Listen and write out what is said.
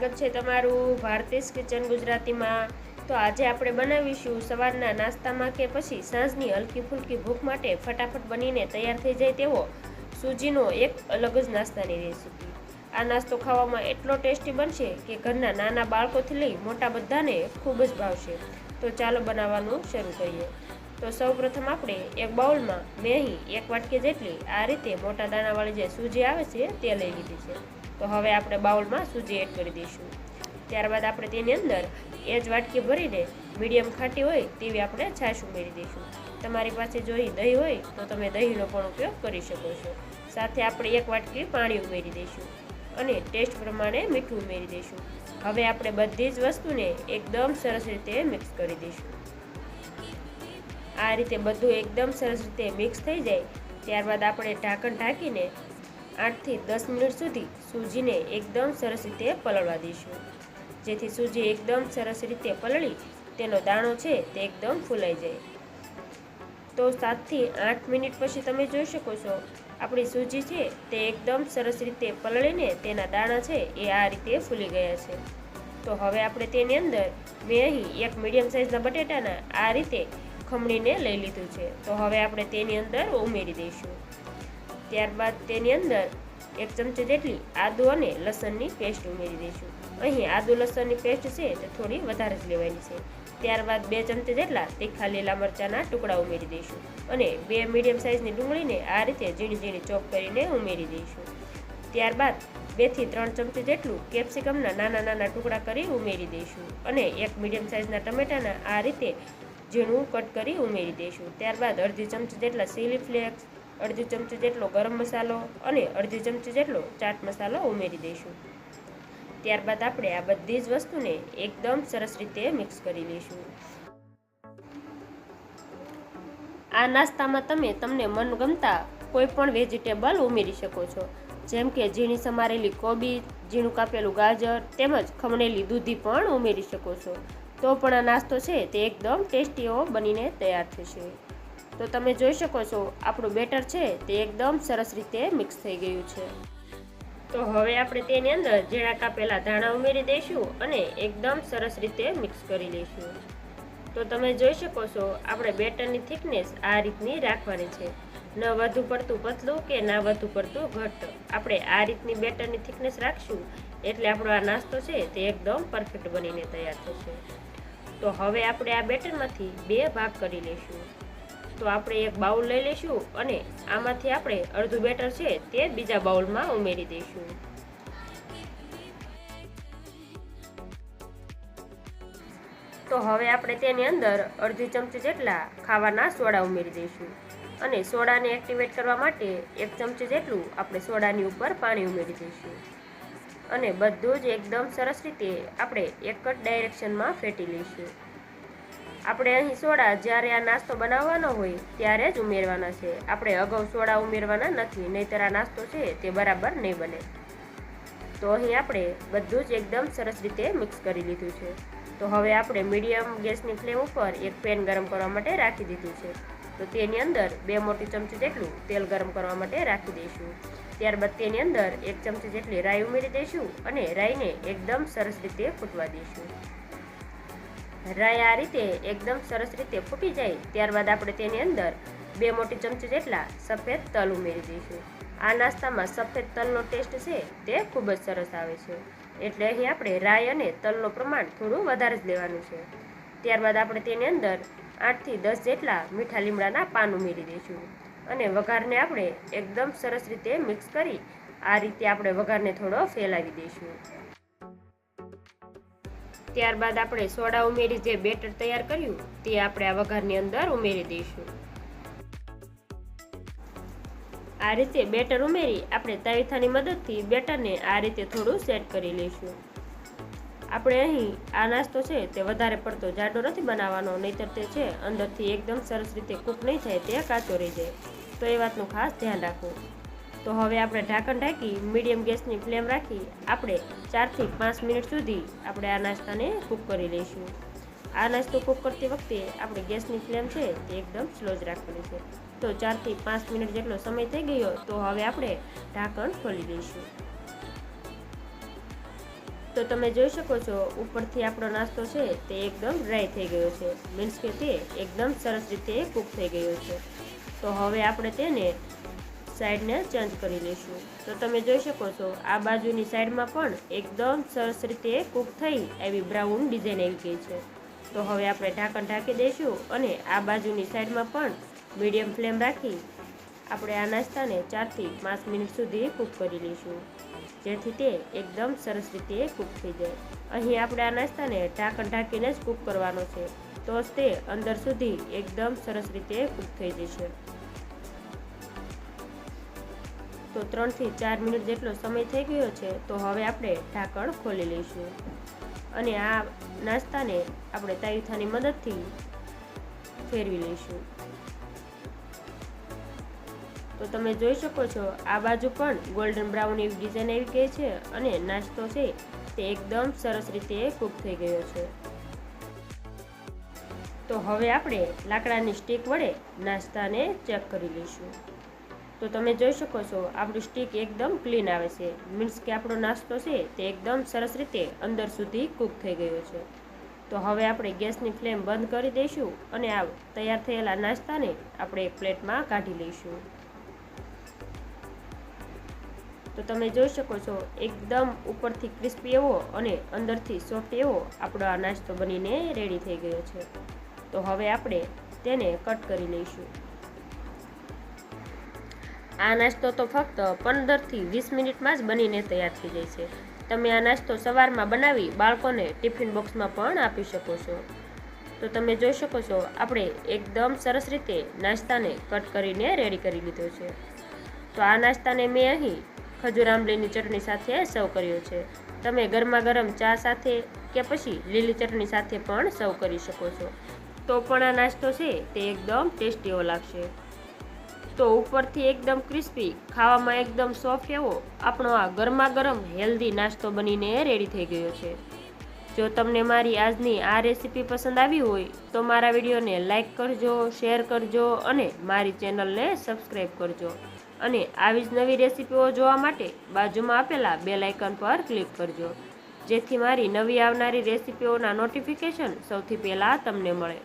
સ્વાગત છે તમારું ભારતીસ કિચન ગુજરાતીમાં. તો આજે આપણે બનાવીશું સવારના નાસ્તામાં કે પછી સાંજની હલકી ફુલકી ભૂખ માટે ફટાફટ બનીને તૈયાર થઈ જાય તેવો સૂજીનો એક અલગ જ નાસ્તાની રેસીપી. આ નાસ્તો ખાવામાં એટલો ટેસ્ટી બનશે કે ઘરના નાના બાળકોથી લઈ મોટા બધાને ખૂબ જ ભાવશે. તો ચાલો બનાવવાનું શરૂ કરીએ. તો સૌપ્રથમ આપણે એક બાઉલમાં મેં એક વાટકી જેટલી આ રીતે મોટા દાણાવાળી જે સૂજી આવે છે તે લઈ લીધી છે. તો હવે આપણે બાઉલમાં સૂજી એડ કરી દઈશું. ત્યારબાદ આપણે તેની અંદર એ જ વાટકી ભરીને મીડિયમ ખાટી હોય તેવી આપણે છાશ ઉમેરી દઈશું. તમારી પાસે જો દહીં હોય તો તમે દહીંનો પણ ઉપયોગ કરી શકો છો. સાથે આપણે એક વાટકી પાણી ઉમેરી દઈશું અને ટેસ્ટ પ્રમાણે મીઠું ઉમેરી દઈશું. હવે આપણે બધી જ વસ્તુને એકદમ સરસ રીતે મિક્સ કરી દઈશું. આ રીતે બધું એકદમ સરસ રીતે મિક્સ થઈ જાય. ત્યારબાદ આપણે ઢાંકણ ઢાંકીને આઠથી દસ મિનિટ સુધી સૂજીને એકદમ સરસ રીતે પલળવા દઈશું. જેથી સૂજી એકદમ સરસ રીતે પલળી, તેનો દાણો છે તે એકદમ ફૂલાઈ જાય. તો સાતથી આઠ મિનિટ પછી તમે જોઈ શકો છો, આપણી સૂજી છે તે એકદમ સરસ રીતે પલળીને તેના દાણા છે એ આ રીતે ફૂલી ગયા છે. તો હવે આપણે તેની અંદર મેં અહીં એક મીડિયમ સાઇઝના બટેટાના આ રીતે ખમણીને લઈ લીધું છે. તો હવે આપણે તેની અંદર ઉમેરી દઈશું. ત્યારબાદ તેની અંદર એક ચમચી જેટલી આદુ અને લસણની પેસ્ટ ઉમેરી દઈશું. અહીં આદુ લસણની પેસ્ટ છે તે થોડી વધારે જ લેવાની છે. ત્યારબાદ બે ચમચી જેટલા તીખા લીલા મરચાંના ટુકડા ઉમેરી દઈશું અને બે મીડિયમ સાઇઝની ડુંગળીને આ રીતે ઝીણી ઝીણી ચોપ કરીને ઉમેરી દઈશું. ત્યારબાદ બેથી ત્રણ ચમચી જેટલું કેપ્સિકમના નાના નાના ટુકડા કરી ઉમેરી દઈશું અને એક મીડિયમ સાઇઝના ટમેટાના આ રીતે ઝીણું કટ કરી ઉમેરી દઈશું. ત્યારબાદ અડધી ચમચી જેટલા સીલી ફ્લેક્સ અડધી ચમચી જેટલો ગરમ મસાલો અને અડધી ચમચી જેટલો ચાટ મસાલો ઉમેરી દઈશું. ત્યારબાદ આપણે આ બધી જ વસ્તુને એકદમ સરસ રીતે મિક્સ કરી લઈશું. આ નાસ્તામાં તમે તમને મનગમતા કોઈ પણ વેજીટેબલ ઉમેરી શકો છો. જેમ કે ઝીણી સમારેલી કોબી, ઝીણું કાપેલું ગાજર તેમજ ખમણેલી દૂધી પણ ઉમેરી શકો છો. તો પણ આ નાસ્તો છે તે એકદમ ટેસ્ટી એવો બનીને તૈયાર થશે. તો તમે જોઈ શકો છો, આપણું બેટર છે તે એકદમ સરસ રીતે મિક્સ થઈ ગયું છે. તો હવે આપણે તેની અંદર ઝીણા કાપેલા ધાણા ઉમેરી દઈશું અને એકદમ સરસ રીતે મિક્સ કરી લઈશું. તો તમે જોઈ શકો છો, આપણે બેટરની થિકનેસ આ રીતની રાખવાની છે. ન વધુ પડતું પતલું કે ના વધુ પડતું ઘટ્ટ. આપણે આ રીતની બેટરની થિકનેસ રાખશું એટલે આપણો આ નાસ્તો છે તે એકદમ પરફેક્ટ બનીને તૈયાર થશે. તો હવે આપણે આ બેટરમાંથી બે ભાગ કરી લઈશું. તો આપણે એક બાઉલ લઈ લઈશું અને આમાંથી આપણે અડધું બેટર છે તે બીજા બાઉલમાં ઉમેરી દઈશું. તો હવે આપણે તેની અંદર અડધી ચમચી જેટલા ખાવાના સોડા ઉમેરી દઈશું અને સોડાને એક્ટિવેટ કરવા માટે એક ચમચી જેટલું આપણે સોડાની ઉપર પાણી ઉમેરી દઈશું. અને બધું જ એકદમ સરસ રીતે આપણે એક જ ડાયરેક્શનમાં ફેટી લઈશું. આપણે અહીં સોડા જ્યારે આ નાસ્તો બનાવવાનો હોય, ત્યારે જ ઉમેરવાના છે. આપણે અગાઉ સોડા ઉમેરવાના નથી, નહીંતર આ નાસ્તો છે તે બરાબર નહીં બને. તો અહીં આપણે બધું જ એકદમ સરસ રીતે મિક્સ કરી લીધું છે. તો હવે આપણે મીડિયમ ગેસની ફ્લેમ ઉપર એક પેન ગરમ કરવા માટે રાખી દીધું છે. તો તેની અંદર બે મોટી ચમચી જેટલું તેલ ગરમ કરવા માટે રાખી દઈશું. ત્યારબાદ તેની અંદર એક ચમચી જેટલી રાઈ ઉમેરી દઈશું અને રાઈને એકદમ સરસ રીતે ફૂટવા દઈશું. રાઈ આ રીતે એકદમ સરસ રીતે ફૂટી જાય, ત્યારબાદ આપણે તેની અંદર બે મોટી ચમચી જેટલા સફેદ તલ ઉમેરી દઈશું આ નાસ્તામાં સફેદ તલનો ટેસ્ટ છે તે ખૂબ જ સરસ આવે છે. એટલે અહીં આપણે રાઈ અને તલનું પ્રમાણ થોડું વધારે જ લેવાનું છે. ત્યારબાદ આપણે તેની અંદર આઠથી દસ જેટલા મીઠા લીમડાના પાન ઉમેરી દઈશું. અને વઘારને આપણે એકદમ સરસ રીતે મિક્સ કરી આ રીતે આપણે વઘારને થોડો ફેલાવી દઈશું. ત્યારબાદ આપણે સોડા ઉમેરી જે બેટર તૈયાર કર્યું, તે આપણે આ વઘારની અંદર ઉમેરી દઈશું. આ રીતે બેટર ઉમેરી આપણે તાવીથાની મદદથી બેટરને આ રીતે થોડું સેટ કરી લઈશું. આપણે અહીં આ નાસ્તો છે તે વધારે પડતો જાડો નથી બનાવવાનો, નહીતર તે છે અંદરથી એકદમ સરસ રીતે કૂક નહીં થાય, તે કાચો રહી જાય. તો એ વાતનું ખાસ ધ્યાન રાખવું. તો હવે આપણે ઢાંકણ ઢાંકી મીડિયમ ગેસની ફ્લેમ રાખી આપણે ચારથી પાંચ મિનિટ સુધી આપણે આ નાસ્તાને કૂક કરી લઈશું. આ નાસ્તો કૂક કરતી વખતે આપણે ગેસની ફ્લેમ છે તે એકદમ સ્લો જ રાખવાની છે. તો ચારથી પાંચ મિનિટ જેટલો સમય થઈ ગયો તો હવે આપણે ઢાંકણ ખોલી દઈશું તો તમે જોઈ શકો છો ઉપરથી આપણો નાસ્તો છે તે એકદમ ડ્રાય થઈ ગયો છે. મીન્સ કે તે એકદમ સરસ રીતે કૂક થઈ ગયો છે. તો હવે આપણે તેને સાઈડને ચેન્જ કરી લઈશું. તો તમે જોઈ શકો છો, આ બાજુની સાઈડમાં પણ એકદમ સરસ રીતે કૂક થઈ એવી બ્રાઉન ડિઝાઇન આવી ગઈ છે. તો હવે આપણે ઢાંકણ ઢાંકી દઈશું અને આ બાજુની સાઈડમાં પણ મીડિયમ ફ્લેમ રાખી આપણે આ નાસ્તાને ચારથી પાંચ મિનિટ સુધી કૂક કરી લઈશું, જેથી તે એકદમ સરસ રીતે કૂક થઈ જાય. અહીં આપણે આ નાસ્તાને ઢાંકણ ઢાંકીને જ કૂક કરવાનો છે, તો તે અંદર સુધી એકદમ સરસ રીતે કૂક થઈ જશે. તો ત્રણથી ચાર મિનિટ જેટલો સમય થઈ ગયો છે, તો હવે આપણે ઢાંકણ ખોલી લઈશું. અને આ નાસ્તાને આપણે તાવીથાની મદદથી ફેરવી લઈશું. તો તમે જોઈ શકો છો, આ બાજુ પણ ગોલ્ડન બ્રાઉન એવી ડિઝાઇન આવી ગઈ છે અને નાસ્તો છે તે એકદમ સરસ રીતે કૂક થઈ ગયો છે. તો હવે આપણે લાકડાની સ્ટીક વડે નાસ્તાને ચેક કરી લઈશું. તો તમે જોઈ શકો છો, આપણી સ્ટીક એકદમ ક્લીન આવે છે. મીન્સ કે આપણો નાસ્તો છે તે એકદમ સરસ રીતે અંદર સુધી કૂક થઈ ગયો છે. તો હવે આપણે ગેસની ફ્લેમ બંધ કરી દઈશું અને આ તૈયાર થયેલા નાસ્તાને આપણે પ્લેટમાં કાઢી લઈશું. તો તમે જોઈ શકો છો, એકદમ ઉપરથી ક્રિસ્પી એવો અને અંદરથી સોફ્ટ એવો આપણો આ નાસ્તો બનીને રેડી થઈ ગયો છે. તો હવે આપણે તેને કટ કરી લઈશું. આ નાસ્તો તો ફક્ત પંદરથી વીસ મિનિટમાં જ બનીને તૈયાર થઈ જાય છે. તમે આ નાસ્તો સવારમાં બનાવી બાળકોને ટિફિન બોક્સમાં પણ આપી શકો છો. તો તમે જોઈ શકો છો, આપણે એકદમ સરસ રીતે નાસ્તાને કટ કરીને રેડી કરી લીધો છે. તો આ નાસ્તાને મેં અહીં ખજૂર આંબલીની ચટણી સાથે સર્વ કર્યો છે. તમે ગરમા ગરમ ચા સાથે કે પછી લીલી ચટણી સાથે પણ સર્વ કરી શકો છો. તો પણ આ નાસ્તો છે તે એકદમ ટેસ્ટીઓ લાગશે. તો ઉપરથી એકદમ ક્રિસ્પી ખાવામાં એકદમ સોફ્ટ એવો આપણો આ ગરમા ગરમ હેલ્ધી નાસ્તો બનીને રેડી થઈ ગયો છે. જો તમને મારી આજની આ રેસીપી પસંદ આવી હોય, તો મારા વિડીયોને લાઇક કરજો શેર કરજો અને મારી ચેનલને સબસ્ક્રાઈબ કરજો. અને આવી જ નવી રેસીપીઓ જોવા માટે બાજુમાં આપેલા બેલ આઇકન પર ક્લિક કરજો. જેથી મારી નવી આવનારી રેસીપીઓના નોટિફિકેશન સૌથી પહેલાં તમને મળે.